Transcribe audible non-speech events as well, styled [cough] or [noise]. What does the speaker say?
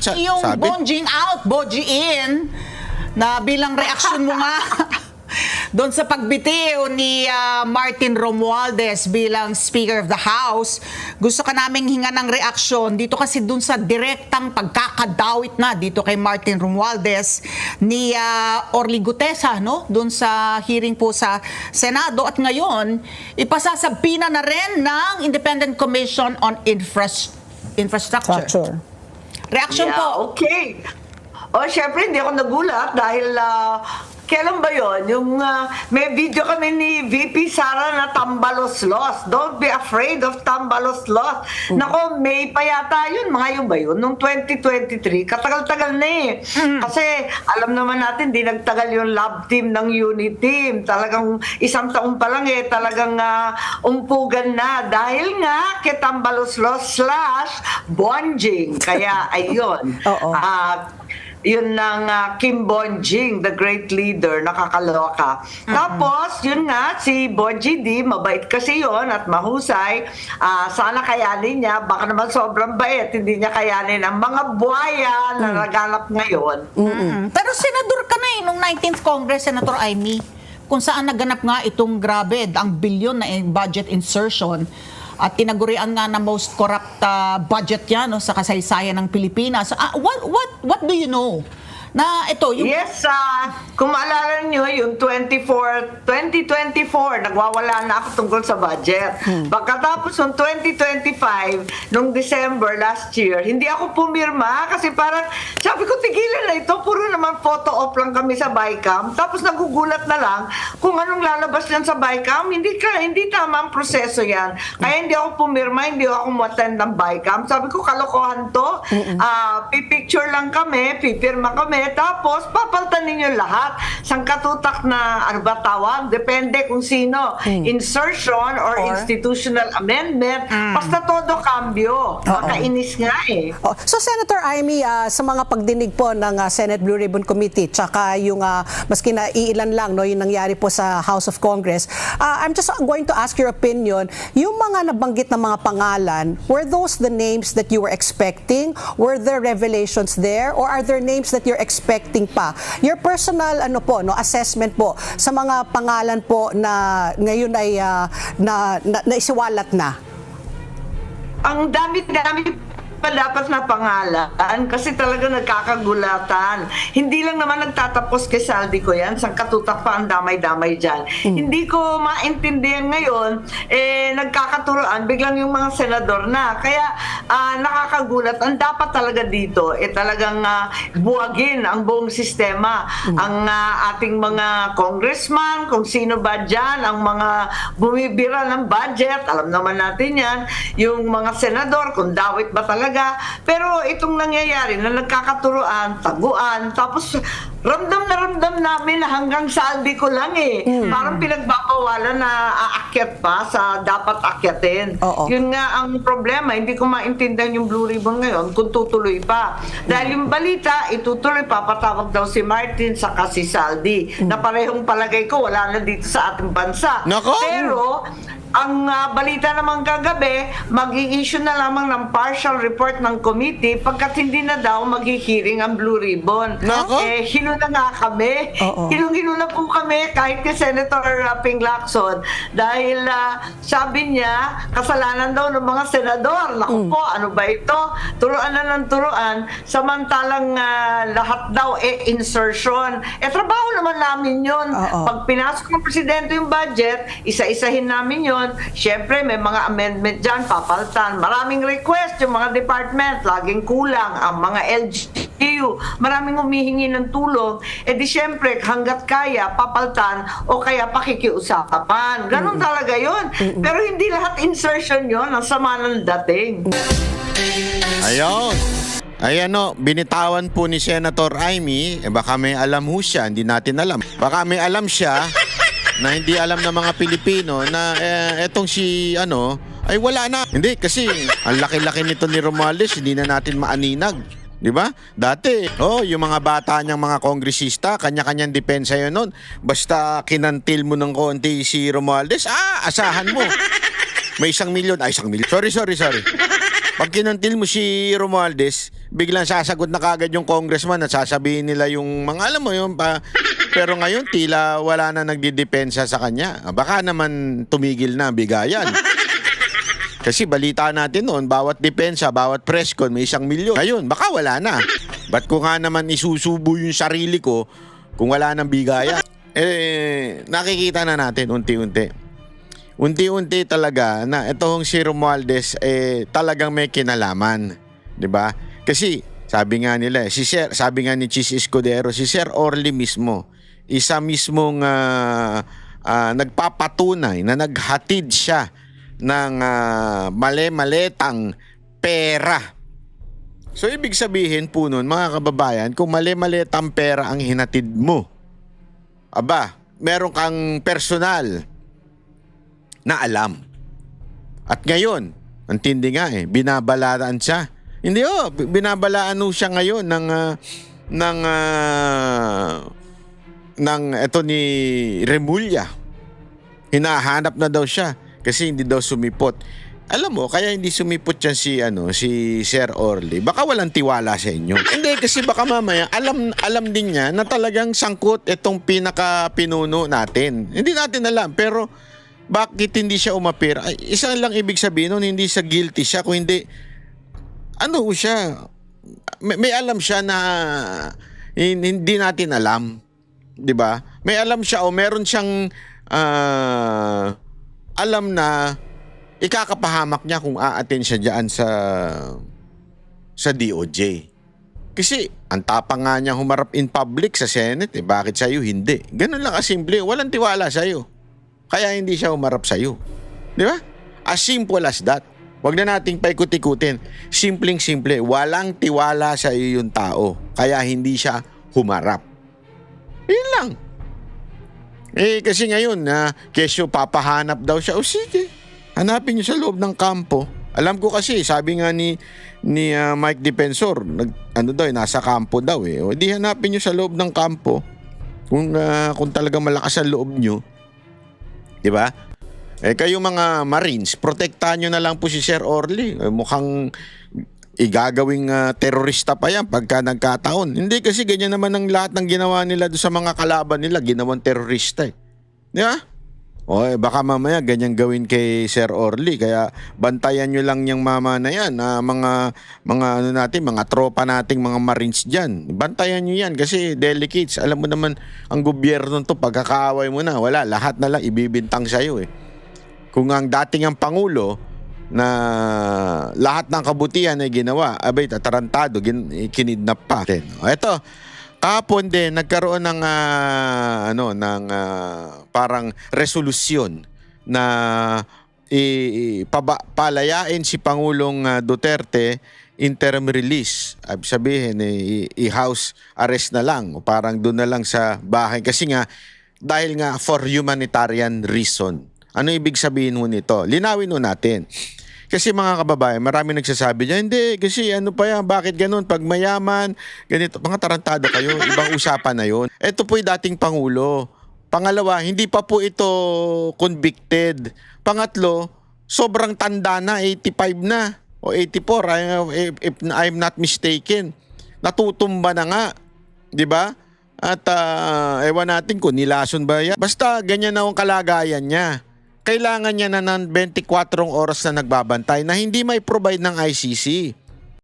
Sa- yung sabi? bonjing out, boji in, na bilang reaksyon mo nga [laughs] doon sa pagbitiw ni ah, Martin Romualdez bilang Speaker of the House, gusto ka naming hinga ng reaksyon dito kasi doon sa direktang pagkakadawit na dito kay Martin Romualdez ni ah, Orly Gutesa, no? Doon sa hearing po sa Senado at ngayon, ipasasabina na rin ng Independent Commission on Infras- Infrastructure. Structure. Reaction Yeah, po. okay. O, syempre, hindi ako nagulat dahil ah, kailan ba yon Yung ah, may video kami ni VP Sara na Tambalos-Los. Don't be afraid of Tambalos-Los. Nako, may pa yata yun. Mga yun ba yun? Nung 2023, katagal-tagal na eh. Kasi alam naman natin, di nagtagal yung lab team ng unit team. Talagang isang taon pa lang eh, talagang ah, umpugan na. Dahil nga kay Tambalos-Los slash Bonjing. Kaya [laughs] ayun. Oo. Ah, yun ng ah, Kim Bonjing, the great leader, nakakaloka. Tapos, yun nga, si Bonji D, mabait kasi yon at mahusay. Ah, sana kayanin niya, baka naman sobrang bait, hindi niya kayanin ang mga buhaya na naganap ngayon. Mm. Pero senador ka na eh, nung 19th Congress, Senator Amy, kung saan naganap nga itong grabe, ang bilyon na budget insertion at tinagurian nga na most corrupt ah, budget yan no, sa kasaysayan ng Pilipinas. Ah, what, what, what do you know? Na ito, yung Yes, ah, kung maalala nyo, yung 24, 2024, nagwawala na ako tungkol sa budget. Pagkatapos ng 2025, nung December last year, hindi ako pumirma kasi parang, sabi ko, tigilan na ito, puro naman photo op lang kami sa BICAM. Tapos nagugulat na lang kung anong lalabas yan sa BICAM. Hindi, ka, hindi tama ang proseso yan. Kaya hindi ako pumirma, hindi ako umattend ng BICAM. Sabi ko, kalokohan to. Ah, pipicture lang kami, pipirma kami, tapos papaltan ninyo lahat. Sang katutak na, ano ba tawag? Depende kung sino. Insertion or, Or? institutional amendment. Basta todo cambio. Nakainis nga eh. Oh, so Senator Amy, ah, sa mga pagdinig po ng ah, Senate Blue Ribbon Committee, tsaka yung ah, maski na iilan lang no, yung nangyari po sa House of Congress, ah, I'm just going to ask your opinion. Yung mga nabanggit na mga pangalan, were those the names that you were expecting? Were there revelations there? Or are there names that you're expecting pa? Your personal ano po, no, assessment po sa mga pangalan po na ngayon ay ah, na, na, naisiwalat na. ang dami-dami pa dapat na pangalan kasi talaga nagkakagulatan. Hindi lang naman nagtatapos kay Saldi ko yan, sang katutak pa ang damay-damay dyan. Hindi ko maintindihan ngayon, eh, nagkakaturoan, biglang yung mga senador na. Kaya ah, nakakagulat. Ang dapat talaga dito, eh talagang ah, buwagin ang buong sistema. Ang ah, ating mga congressman, kung sino ba dyan, ang mga bumibira ng budget, alam naman natin yan, yung mga senador, kung dawit ba talaga. Pero itong nangyayari na nagkakaturoan, taguan, tapos ramdam na ramdam namin na hanggang saldi ko lang eh. Parang pinagbabawalan na aakyat pa sa dapat akyatin. Oo. Yun nga ang problema, hindi ko maintindihan yung Blue Ribbon ngayon kung tutuloy pa. Dahil yung balita, itutuloy pa, patawag daw si Martin sa si Saldi, na parehong palagay ko, wala na dito sa ating bansa. Nako! Pero, ang ah, balita naman kagabi, mag-i-issue na lamang ng partial report ng committee pagkat hindi na daw mag-hearing ang Blue Ribbon. Nako! Eh, hino na nga kami. Oo. Hinong-hino na po kami kahit kay Senator uh, Ping Lacson dahil ah, sabi niya, kasalanan daw ng mga senador. Naku po, ano ba ito? Turuan na ng turuan. Samantalang ah, lahat daw eh insertion. Eh, trabaho naman namin yun. Oo. Pag pinasok ng presidente yung budget, isa-isahin namin yun. Siyempre, may mga amendment dyan, papaltan. Maraming request yung mga department, laging kulang. Ang mga LGU, maraming humihingi ng tulong. Eh di siyempre, hanggat kaya, papaltan o kaya pakikiusapan. Ganon talaga yun. Pero hindi lahat insertion yun. Ang sama ng dating. Ayun. Ay ano, binitawan po ni Senator Amy, eh baka may alam ho siya, hindi natin alam. Baka may alam siya na hindi alam ng mga Pilipino na eh, etong si ano, ay wala na. Hindi, kasi ang laki-laki nito ni Romualdez, hindi na natin maaninag. Di ba? Dati, oh, yung mga bata niyang mga kongresista, kanya-kanyang depensa yun nun. Basta kinantil mo ng konti si Romualdez, ah, asahan mo. May isang milyon, ay isang milyon. Sorry, sorry, sorry. Pag kinantil mo si Romualdez, biglang sasagot na kagad yung congressman at sasabihin nila yung mga alam mo yun pa. Pero ngayon tila wala na nagdidepensa sa kanya. Baka naman tumigil na bigayan. Kasi balita natin noon, bawat depensa, bawat press con, may isang milyon. Ngayon, baka wala na. Ba't ko nga naman isusubo yung sarili ko kung wala nang bigaya? Eh, nakikita na natin unti-unti. Unti-unti talaga na itong si Romualdez eh talagang may kinalaman, 'di ba? Kasi sabi nga nila, si Sir, sabi nga ni Chis Escudero, si Sir Orly mismo, isa mismong ah, ah, nagpapatunay na naghatid siya ng ah, male-maletang pera. So ibig sabihin po nun, mga kababayan, kung mali-maletang pera ang hinatid mo, aba, meron kang personal na alam. At ngayon, ang tindi nga eh, binabalaan siya. Hindi oh, binabalaan siya ngayon ng ah, ng ah, ng eto ni Remulla. Hinahanap na daw siya kasi hindi daw sumipot. Alam mo, kaya hindi sumipot yan si ano, si Sir Orly. Baka walang tiwala sa inyo. hindi kasi baka mamaya alam alam din niya na talagang sangkot itong pinaka pinuno natin. Hindi natin alam pero bakit hindi siya umapir? Ay, isa lang ibig sabihin nun, hindi sa guilty siya, kung hindi, ano siya, may, may alam siya na hin- hindi natin alam. 'Di ba? May alam siya o meron siyang ah, alam na ikakapahamak niya kung aatin siya diyan sa sa DOJ. Kasi ang tapang nga niya humarap in public sa Senate, eh. bakit sa'yo hindi? Ganun lang kasimple, walang tiwala sa'yo. Kaya hindi siya humarap sa'yo. Di ba? As simple as that. Huwag na nating paikot-ikutin. Simpleng-simple, walang tiwala sa iyo yung tao. Kaya hindi siya humarap. Yun lang. Eh kasi ngayon na kesyo papahanap daw siya. O sige, hanapin niyo sa loob ng kampo. Alam ko kasi, sabi nga ni ni ah, Mike Defensor, nag, ano daw, eh, nasa kampo daw eh. O di hanapin niyo sa loob ng kampo kung ah, kung talagang malakas ang loob niyo. 'Di ba? Eh kayo mga Marines, protektahan nyo na lang po si Sir Orly. Eh, mukhang igagawing ah, terorista pa yan pagka nagkataon. Hindi kasi ganyan naman ang lahat ng ginawa nila doon sa mga kalaban nila, ginawang terorista eh. Di ba? O eh, baka mamaya ganyan gawin kay Sir Orly kaya bantayan nyo lang yung mama na yan na mga mga ano natin mga tropa nating mga marines diyan bantayan nyo yan kasi delicates alam mo naman ang gobyerno to pagkakaaway mo na wala lahat na lang ibibintang sa iyo eh kung ang dating ang pangulo na lahat ng kabutihan ay ginawa, abay tatarantado, gin, kinidnap pa. Ito, kahapon din nagkaroon ng ah, ano ng ah, parang resolusyon na i, i- paba, palayain si Pangulong ah, Duterte interim release. Ibig sabihin, eh, i-house arrest na lang o parang doon na lang sa bahay. Kasi nga, dahil nga for humanitarian reason. Ano ibig sabihin mo nito? Linawin mo natin. Kasi mga kababayan, marami nagsasabi niya, hindi, kasi ano pa yan, bakit ganun? Pag mayaman, ganito. Mga tarantado kayo, ibang usapan na yon. Ito po'y dating Pangulo. Pangalawa, hindi pa po ito convicted. Pangatlo, sobrang tanda na, 85 na. O 84, I- if, if I'm not mistaken. Natutumba na nga. Di ba? At ah, ewan natin kung nilason ba yan. Basta ganyan na ang kalagayan niya. Kailangan niya na ng 24 oras na nagbabantay na hindi may provide ng ICC.